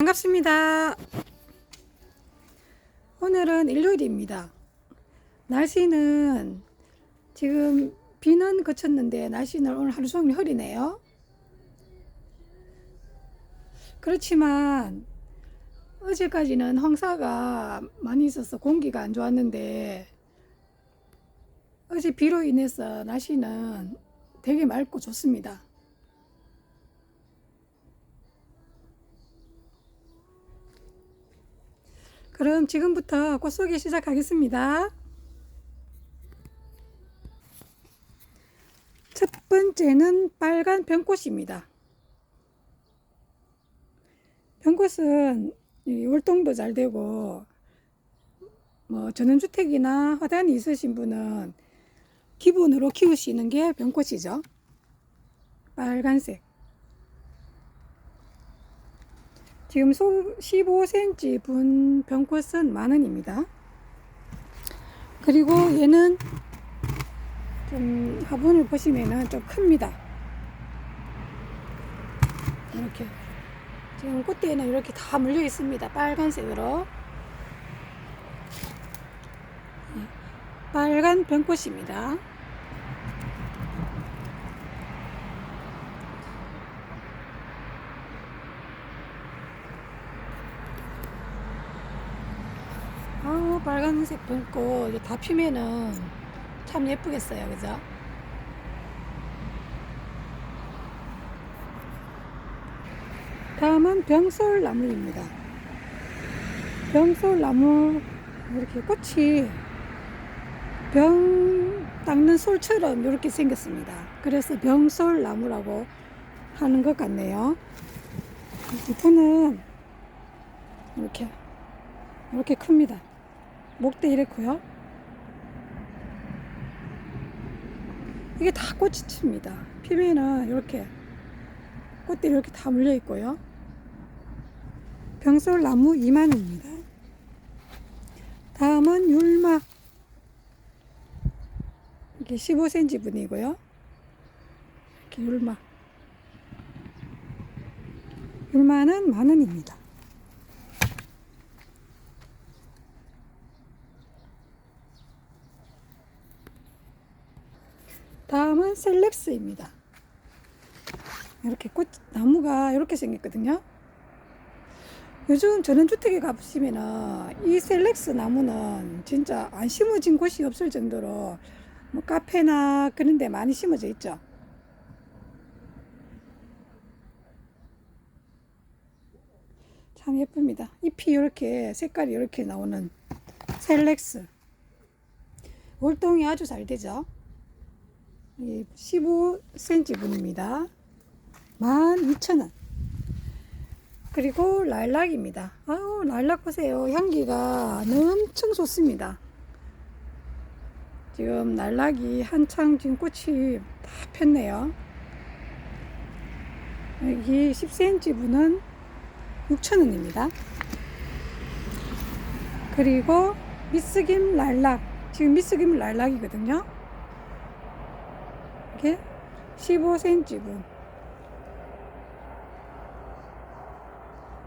반갑습니다. 오늘은 일요일입니다. 날씨는 지금 비는 그쳤는데 날씨는 오늘 하루 종일 흐리네요. 그렇지만 어제까지는 황사가 많이 있어서 공기가 안 좋았는데 어제 비로 인해서 날씨는 되게 맑고 좋습니다. 그럼 지금부터 꽃쏘기 시작하겠습니다. 첫 번째는 빨간 병꽃입니다. 병꽃은 이 월동도 잘 되고 뭐 전원주택이나 화단이 있으신 분은 기본으로 키우시는 게 병꽃이죠. 빨간색. 지금 15cm 분 병꽃은 만 원입니다. 그리고 얘는 좀 화분을 보시면은 좀 큽니다. 이렇게 지금 꽃대에는 이렇게 다 물려 있습니다. 빨간색으로 네, 빨간 병꽃입니다. 아 빨간색 병꽃 이게 다 피면은 참 예쁘겠어요, 그죠? 다음은 병솔나무입니다. 병솔나무 이렇게 꽃이 병 닦는 솔처럼 이렇게 생겼습니다. 그래서 병솔나무라고 하는 것 같네요. 잎은 이렇게 이렇게 큽니다. 목대 이렇고요. 이게 다 꽃이 칩니다. 피면은 이렇게 꽃들이 이렇게 다 물려 있고요. 병솔 나무 2만입니다. 다음은 율마 이게 15cm 분이고요. 이렇게 율마 율마는 만 원입니다. 다음은 셀렉스입니다. 이렇게 꽃 나무가 이렇게 생겼거든요. 요즘 전원주택에 가보시면은 이 셀렉스 나무는 진짜 안 심어진 곳이 없을 정도로 뭐 카페나 그런 데 많이 심어져 있죠. 참 예쁩니다. 잎이 이렇게 색깔이 이렇게 나오는 셀렉스. 월동이 아주 잘 되죠. 15cm 분입니다. 12,000원. 그리고 랄락입니다. 아우, 랄락 보세요. 향기가 엄청 좋습니다. 지금 랄락이 한창 지금 꽃이 다 폈네요. 여기 10cm 분은 6,000원입니다. 그리고 미스김 랄락. 지금 미스김 랄락이거든요. 이렇게 15cm 분.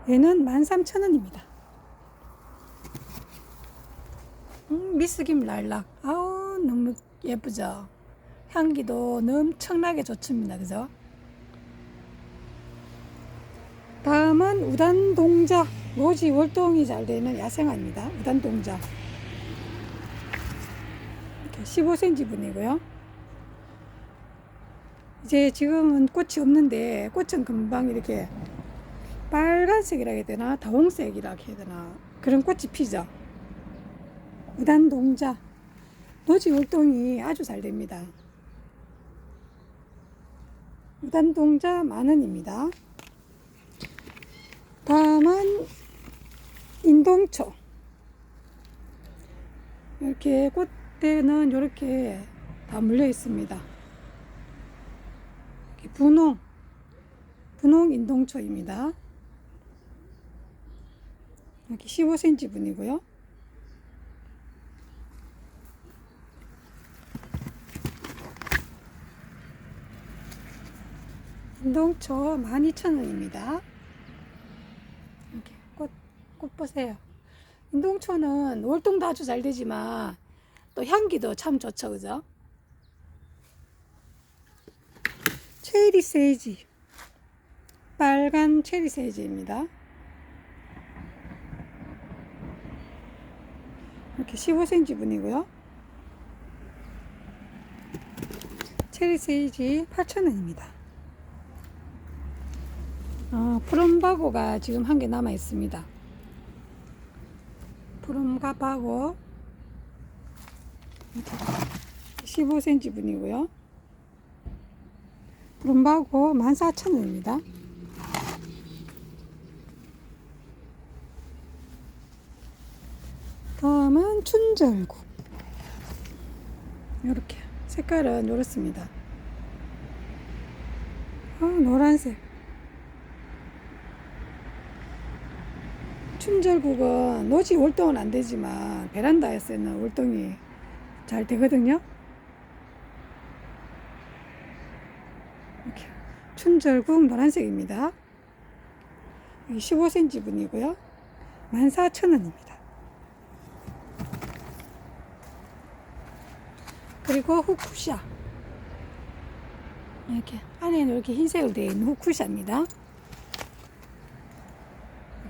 얘는 13,000원입니다. 음, 미스김 랄락. 아우, 너무 예쁘죠? 향기도 엄청나게 좋습니다. 그죠? 다음은 우단동자. 노지 월동이 잘 되는 야생화입니다. 우단동자. 이렇게 15cm 분이고요. 이제 지금은 꽃이 없는데 꽃은 금방 이렇게 빨간색이라 해야 되나 다홍색이라 해야 되나 그런 꽃이 피죠. 우단동자 노지 월동이 아주 잘 됩니다. 우단동자 만원입니다. 다음은 인동초 이렇게 꽃대는 이렇게 다 물려 있습니다. 분홍 분홍 인동초입니다. 여기 15cm 분이고요. 인동초 12,000원입니다. 이렇게 꽃 보세요. 인동초는 월동도 아주 잘 되지만 또 향기도 참 좋죠, 그죠? 체리 세이지. 빨간 체리 세이지입니다. 이렇게 15cm 분이고요. 체리 세이지 8,000원입니다. 어, 푸른바고가 지금 한 개 남아 있습니다. 푸른가 바고 15cm 분이고요. 푸른바고 14,000원입니다. 다음은 춘절국. 이렇게 색깔은 이렇습니다. 아, 노란색. 춘절국은 노지 월동은 안 되지만 베란다에서는 월동이 잘 되거든요. 이렇게 춘절국 노란색입니다. 15cm 분이고요. 14,000원입니다. 그리고 후쿠샤. 이렇게 안에는 이렇게 흰색으로 되어 있는 후쿠샤입니다.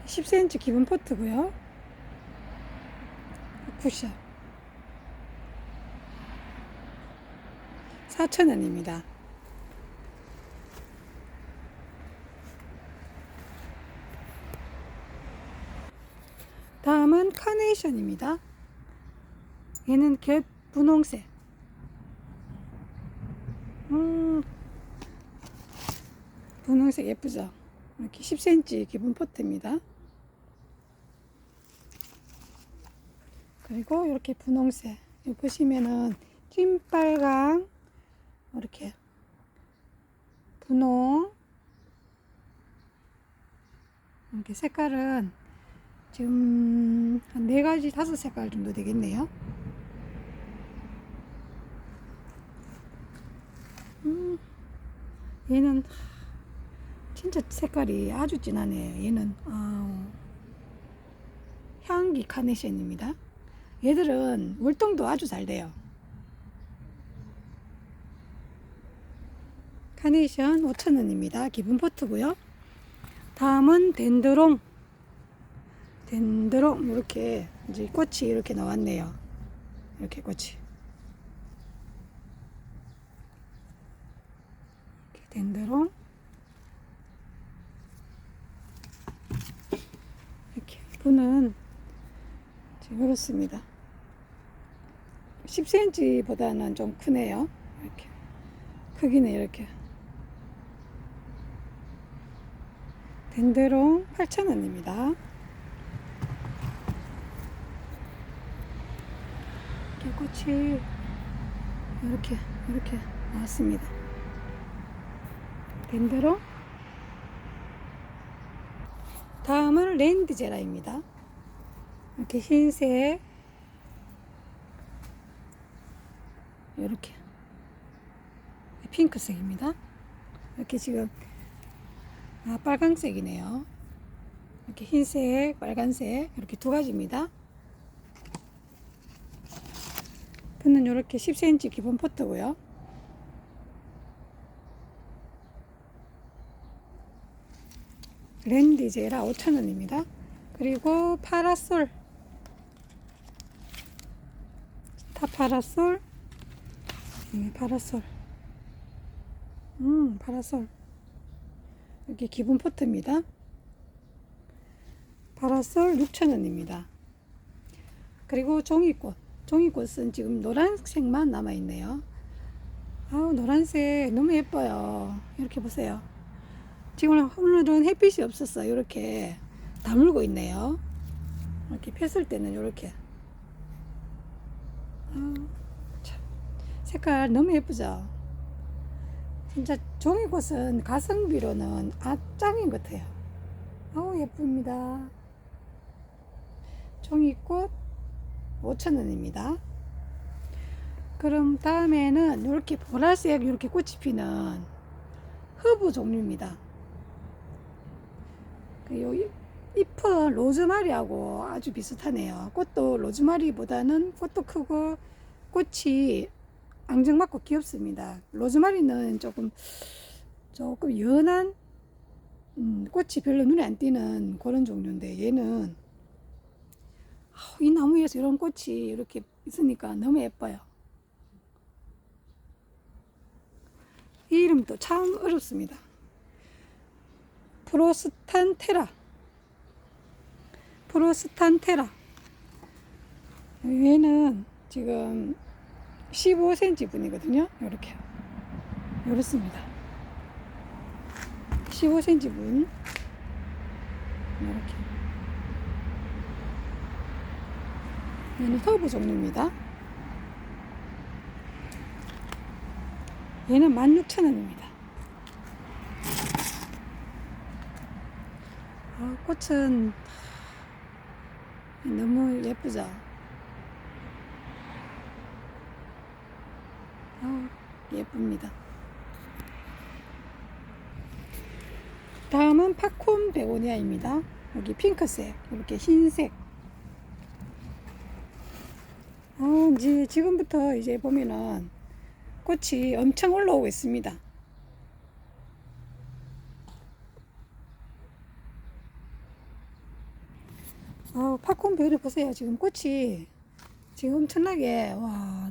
10cm 기본 포트고요. 후쿠샤. 4,000원입니다. 카네이션입니다. 얘는 겹 분홍색. 음, 분홍색 예쁘죠? 이렇게 10cm 기본 포트입니다. 그리고 이렇게 분홍색. 여기 보시면은 찐빨강, 이렇게 분홍, 이렇게 색깔은 지금 한 네 가지, 다섯 색깔 정도 되겠네요. 음, 얘는 진짜 색깔이 아주 진하네요. 얘는 아, 향기 카네이션입니다. 얘들은 월동도 아주 잘 돼요. 카네이션 5,000원입니다. 기본 포트고요. 다음은 덴드롱. 덴드롱 이렇게 이제 꽃이 이렇게 나왔네요. 이렇게 꽃이. 이렇게 덴드롱. 이렇게 분은 지금 이렇습니다. 10cm보다는 좀 크네요. 이렇게 크기는 이렇게. 덴드롱 8,000원입니다. 이렇게 꽃이 이렇게 이렇게 나왔습니다. 덴드롱 다음은 랜드제라입니다. 이렇게 흰색 이렇게 핑크색입니다. 이렇게 지금 아, 빨강색이네요. 이렇게 흰색, 빨간색 이렇게 두 가지입니다. 분은 이렇게 10cm 기본 포트고요. 랜디제라 5,000원입니다. 그리고 파라솔 타 파라솔 네, 파라솔 음 파라솔 이렇게 기본 포트입니다. 파라솔 6,000원입니다. 그리고 종이꽃 종이꽃은 지금 노란색만 남아 있네요. 아우 노란색 너무 예뻐요. 이렇게 보세요. 지금 오늘은 햇빛이 없었어. 이렇게 다물고 있네요. 이렇게 폈을 때는 이렇게. 색깔 너무 예쁘죠? 진짜 종이꽃은 가성비로는 아 짱인 것 같아요. 아우 예쁩니다. 종이꽃 5,000원입니다. 그럼 다음에는 이렇게 보라색 이렇게 꽃이 피는 허브 종류입니다. 그 요, 잎은 로즈마리하고 아주 비슷하네요. 꽃도 로즈마리보다는 꽃도 크고 꽃이 앙증맞고 귀엽습니다. 로즈마리는 조금 조금 연한 음, 꽃이 별로 눈에 안 띄는 그런 종류인데 얘는 이 나무에서 이런 꽃이 이렇게 있으니까 너무 예뻐요. 이 이름도 참 어렵습니다. 프로스탄테라. 프로스탄테라. 얘는 지금 15cm 분이거든요. 이렇게. 이렇습니다. 15cm 분. 이렇게. 얘는 터보 종류입니다. 얘는 16,000원입니다. 아, 꽃은 너무 예쁘죠? 아, 예쁩니다. 다음은 팝콘 베고니아입니다. 여기 핑크색, 이렇게 흰색. 아, 이제 지금부터 이제 보면은 꽃이 엄청 올라오고 있습니다. 아, 팝콘 베리 보세요. 지금 꽃이 지금 엄청나게 와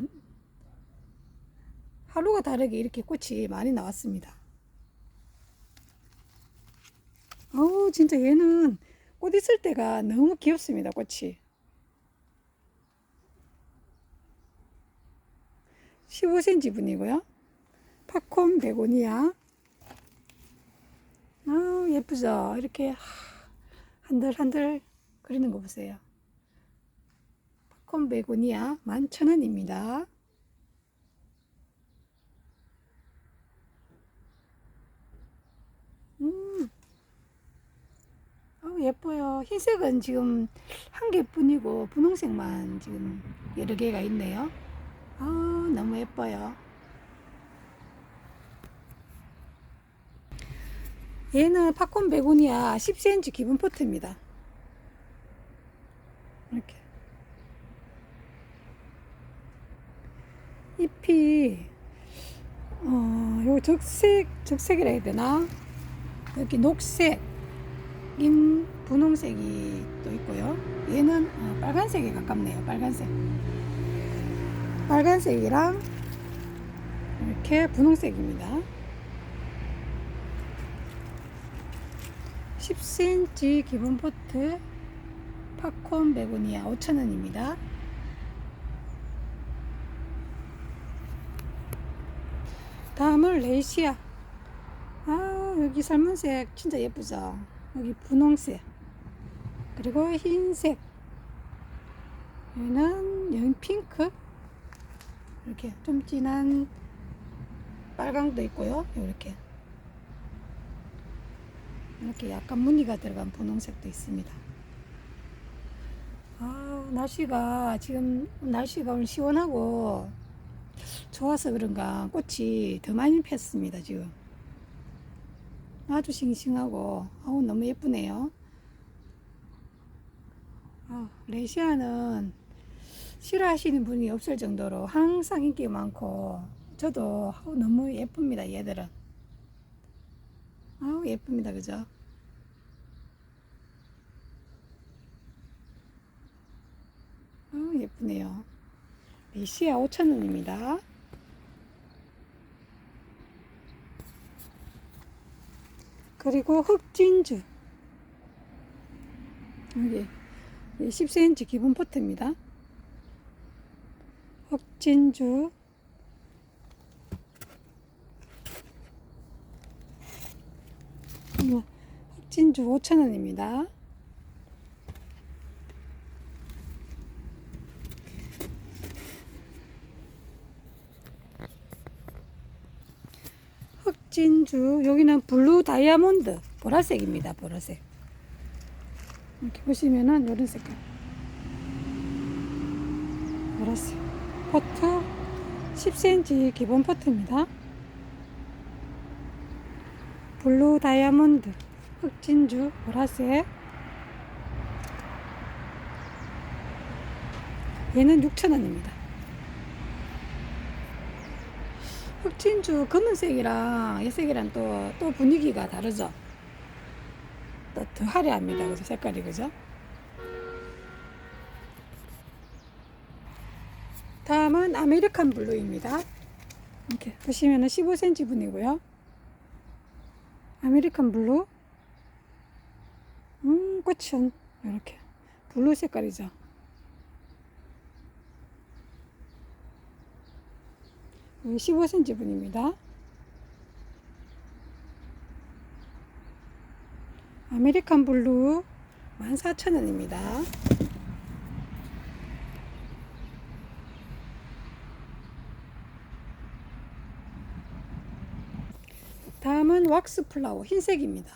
하루가 다르게 이렇게 꽃이 많이 나왔습니다. 어우 진짜 얘는 꽃 있을 때가 너무 귀엽습니다. 꽃이 15cm 분이고요. 팝콘 베고니아 아 예쁘죠? 이렇게 한들한들 그리는 거 보세요. 팝콘 베고니아 11,000원입니다. 음. 어, 예뻐요. 흰색은 지금 한 개뿐이고 분홍색만 지금 여러 개가 있네요. 아, 너무 예뻐요. 얘는 팝콘 베고니아 10cm 기본 포트입니다. 이렇게. 잎이, 어, 요 적색, 적색이라 해야 되나? 여기 녹색, 임 분홍색이 또 있고요. 얘는 어, 빨간색에 가깝네요. 빨간색. 빨간색이랑 이렇게 분홍색입니다. 10cm 기본 포트 팝콘 베고니아 5,000원입니다. 다음은 레이시아. 아, 여기 살문색 진짜 예쁘죠? 여기 분홍색. 그리고 흰색. 얘는 영 핑크. 이렇게 좀 진한 빨강도 있고요. 이렇게. 이렇게 약간 무늬가 들어간 분홍색도 있습니다. 아, 날씨가 지금 날씨가 오늘 시원하고 좋아서 그런가 꽃이 더 많이 폈습니다. 지금 아주 싱싱하고 아우 너무 예쁘네요. 아, 레시아는 싫어하시는 분이 없을 정도로 항상 인기 많고 저도 너무 예쁩니다. 얘들은 아우 예쁩니다. 그죠? 아우 예쁘네요. 레시아 5,000원입니다. 그리고 흑진주 여기 10cm 기본 포트입니다. 흑진주 흑진주 5,000원입니다. 흑진주 여기는 블루 다이아몬드 보라색입니다. 보라색 이렇게 보시면은 이런 색깔 보라색 포트 10cm 기본 포트입니다. 블루 다이아몬드 흑진주 보라색 얘는 6,000원입니다. 흑진주 검은색이랑 회색이랑 또, 또 분위기가 다르죠? 또, 더 화려합니다. 그래서 색깔이, 그죠? 아메리칸 블루입니다. 이렇게 보시면은 15cm 분이고요. 아메리칸 블루. 음, 꽃은 이렇게 블루 색깔이죠. 여기 15cm 분입니다. 아메리칸 블루 14,000원입니다. 다음은 왁스 플라워 흰색입니다.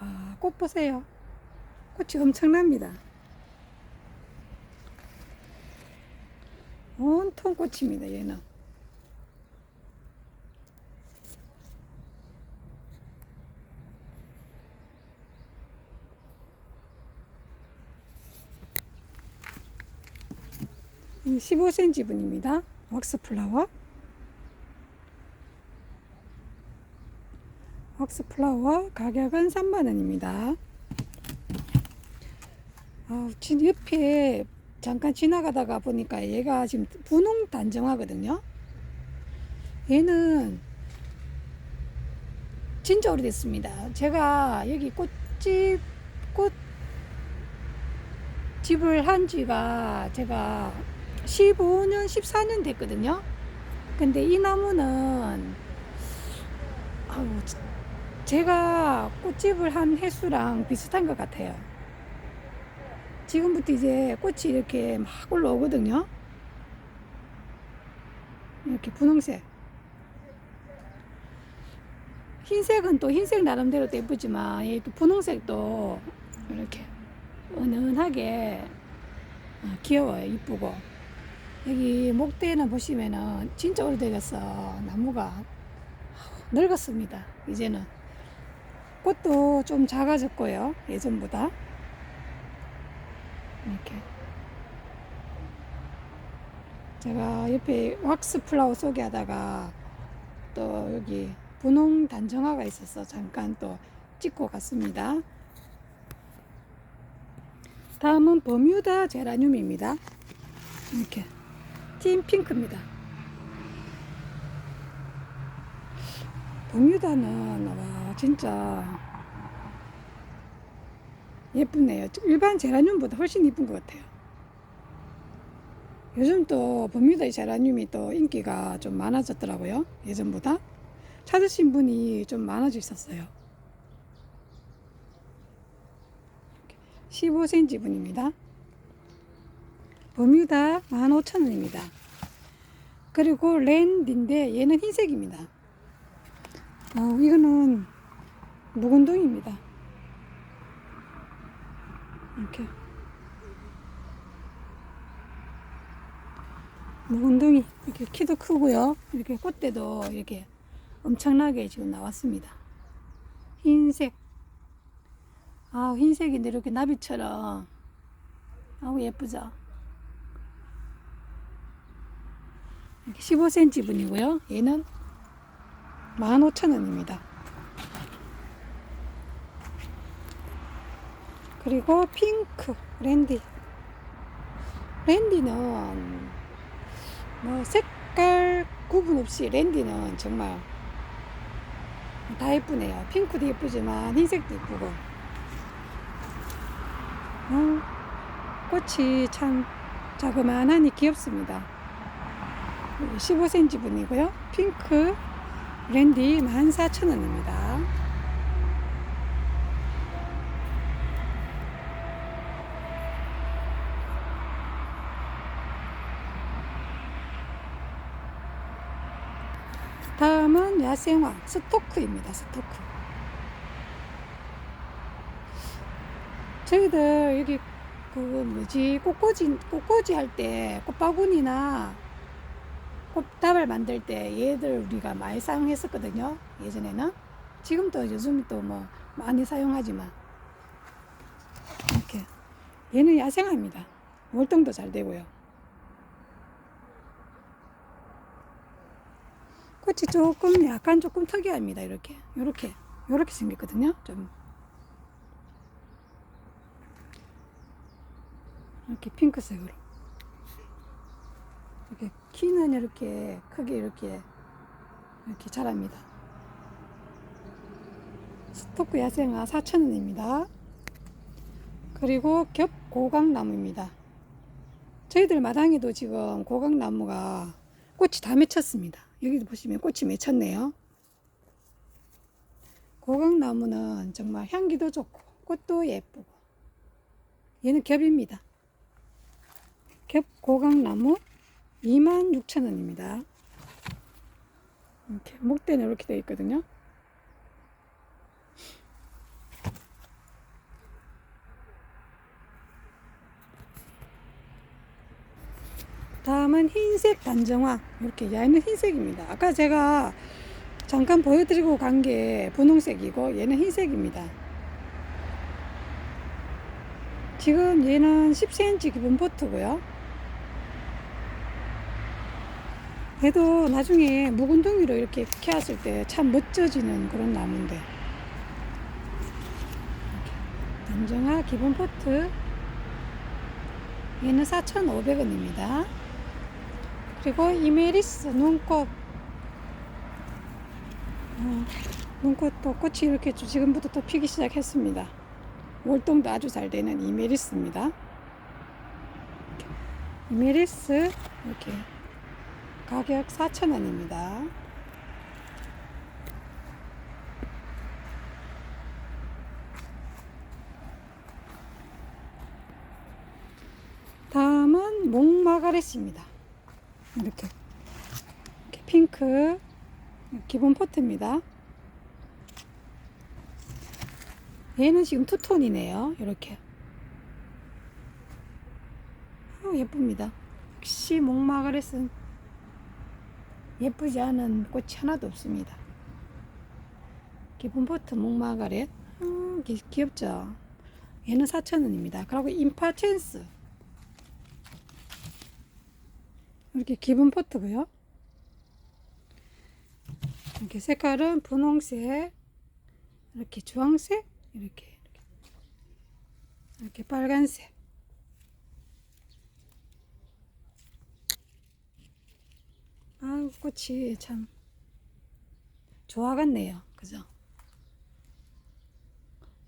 아, 꽃 보세요. 꽃이 엄청납니다. 온통 꽃입니다, 얘는. 이 15cm 분입니다. 왁스 플라워. 왁스 플라워 가격은 3만원입니다. 아, 진 옆에 잠깐 지나가다가 보니까 얘가 지금 분홍 단정하거든요. 얘는 진짜 오래됐습니다. 제가 여기 꽃집 꽃 집을 한 지가 제가 15년, 14년 됐거든요. 근데 이 나무는 아우 제가 꽃집을 한 횟수랑 비슷한 것 같아요. 지금부터 이제 꽃이 이렇게 막 올라오거든요. 이렇게 분홍색. 흰색은 또 흰색 나름대로 도 예쁘지만 이또 분홍색도 이렇게 은은하게 어, 귀여워요. 이쁘고. 여기 목대는 보시면은 진짜 오래되겠어. 나무가 늙었습니다. 이제는. 꽃도 좀 작아졌고요. 예전보다. 이렇게. 제가 옆에 왁스 플라워 소개 하다가 또 여기 분홍 단정화가 있어서 잠깐 또 찍고 갔습니다. 다음은 버뮤다 제라늄입니다. 이렇게 팀 핑크입니다. 버뮤다는 와 진짜 예쁘네요. 일반 제라늄보다 훨씬 이쁜 것 같아요. 요즘 또 버뮤다 제라늄이 또 인기가 좀 많아졌더라고요. 예전보다 찾으신 분이 좀 많아져 있었어요. 15cm 분입니다. 버뮤다 15,000원입니다. 그리고 랜드인데 얘는 흰색입니다. 어, 이거는 묵은둥입니다. 이렇게 묵은둥이 이렇게 키도 크고요. 이렇게 꽃대도 이렇게 엄청나게 지금 나왔습니다. 흰색 아 흰색인데 이렇게 나비처럼 아우 예쁘죠? 이렇게 15cm 분이고요. 얘는 15,000원입니다. 그리고 핑크 랜디 랜디는 뭐 색깔 구분 없이 랜디는 정말 다 예쁘네요. 핑크도 예쁘지만 흰색도 예쁘고 어, 꽃이 참 자그마하니 귀엽습니다. 15cm 분이고요. 핑크 랜디 14,000원입니다. 다음은 야생화 스토크입니다. 스토크. 저희들 여기 그 뭐지 꽃꽂이 꽃꽂이 할 때 꽃바구니나 꽃다발 만들 때 얘들 우리가 많이 사용했었거든요. 예전에는 지금도 요즘 또 뭐 많이 사용하지만 이렇게 얘는 야생화입니다. 월동도 잘 되고요. 꽃이 조금 약간 조금 특이합니다. 이렇게 이렇게 이렇게 생겼거든요. 좀 이렇게 핑크색으로 이렇게 키는 이렇게 크게 이렇게 이렇게 자랍니다. 스토크 야생화 4,000원입니다. 그리고 겹 고강나무입니다. 저희들 마당에도 지금 고강나무가 꽃이 다 맺혔습니다. 여기도 보시면 꽃이 맺혔네요. 고강나무는 정말 향기도 좋고 꽃도 예쁘고 얘는 겹입니다. 겹 고강나무 26,000원입니다. 이렇게 목대는 이렇게 되어 있거든요. 다음은 흰색 단정화 이렇게 얘는 흰색입니다 아까 제가 잠깐 보여드리고 간 게 분홍색이고 얘는 흰색입니다 지금 얘는 10cm 기본 포트고요 얘도 나중에 묵은둥이로 이렇게 캐왔을 때 참 멋져지는 그런 나무인데 단정화 기본 포트 얘는 4,500원입니다. 그리고 이메리스 눈꽃 어, 눈꽃도 꽃이 이렇게 주- 지금부터 또 피기 시작했습니다. 월동도 아주 잘 되는 이메리스입니다. 이메리스 이렇게 가격 4,000원입니다. 다음은 목마가렛입니다. 이렇게, 이렇게 핑크 기본 포트입니다. 얘는 지금 투톤이네요. 이렇게 어, 예쁩니다. 역시 목마가렛은 예쁘지 않은 꽃이 하나도 없습니다. 기본 포트 목마가렛 어, 귀- 귀엽죠? 얘는 4,000원입니다. 그리고 인파첸스 이렇게 기본 포트고요. 이렇게 색깔은 분홍색, 이렇게 주황색, 이렇게 이렇게, 이렇게 빨간색. 아, 꽃이 참 좋아갔네요. 그죠?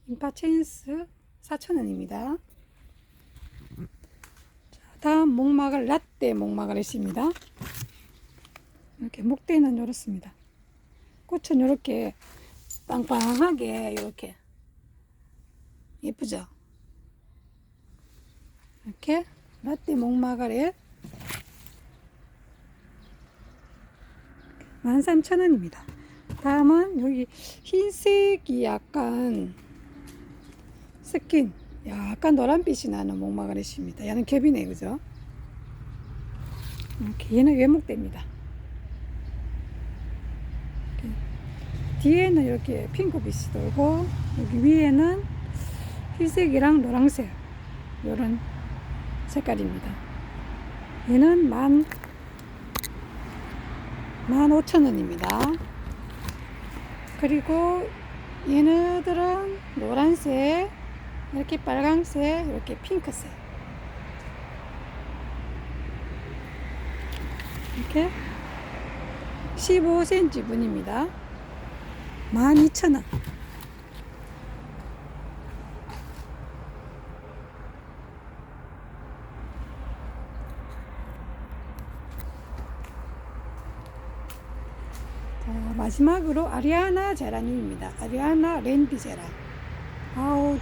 인파 체인스 4,000원입니다. 다음 목막을 라떼 목마가렛입니다. 이렇게 목대는 이렇습니다. 꽃은 이렇게 빵빵하게 이렇게 예쁘죠? 이렇게 라떼 목마가렛 13,000원입니다. 다음은 여기 흰색이 약간 스킨 약간 노란빛이 나는 목마가렛입니다. 얘는 겹이네, 그죠? 이렇게 얘는 외목대입니다. 뒤에는 이렇게 핑크빛이 돌고 여기 위에는 흰색이랑 노란색 이런 색깔입니다. 얘는 만, 만 오천 원입니다. 그리고 얘네들은 노란색, 이렇게 빨강색, 이렇게 핑크색. 이렇게 15cm 분입니다. 12,000원. 자, 마지막으로 아리아나 제라늄입니다. 아리아나 랜디제라. 아우,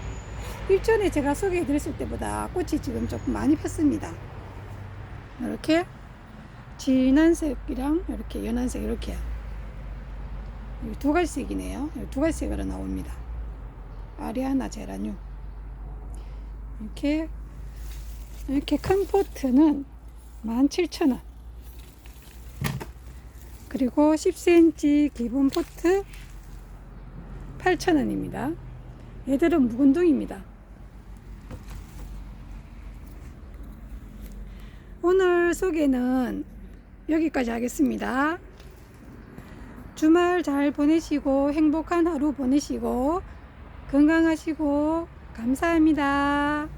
일전에 제가 소개해 드렸을 때보다 꽃이 지금 조금 많이 폈습니다. 이렇게 진한 색이랑 이렇게 연한 색 이렇게 두 가지 색이네요. 두 가지 색으로 나옵니다. 아리아나 제라늄 이렇게 이렇게 큰 포트는 17,000원 그리고 10cm 기본 포트 8,000원입니다. 얘들은 묵은둥입니다. 오늘 소개는 여기까지 하겠습니다. 주말 잘 보내시고 행복한 하루 보내시고 건강하시고 감사합니다.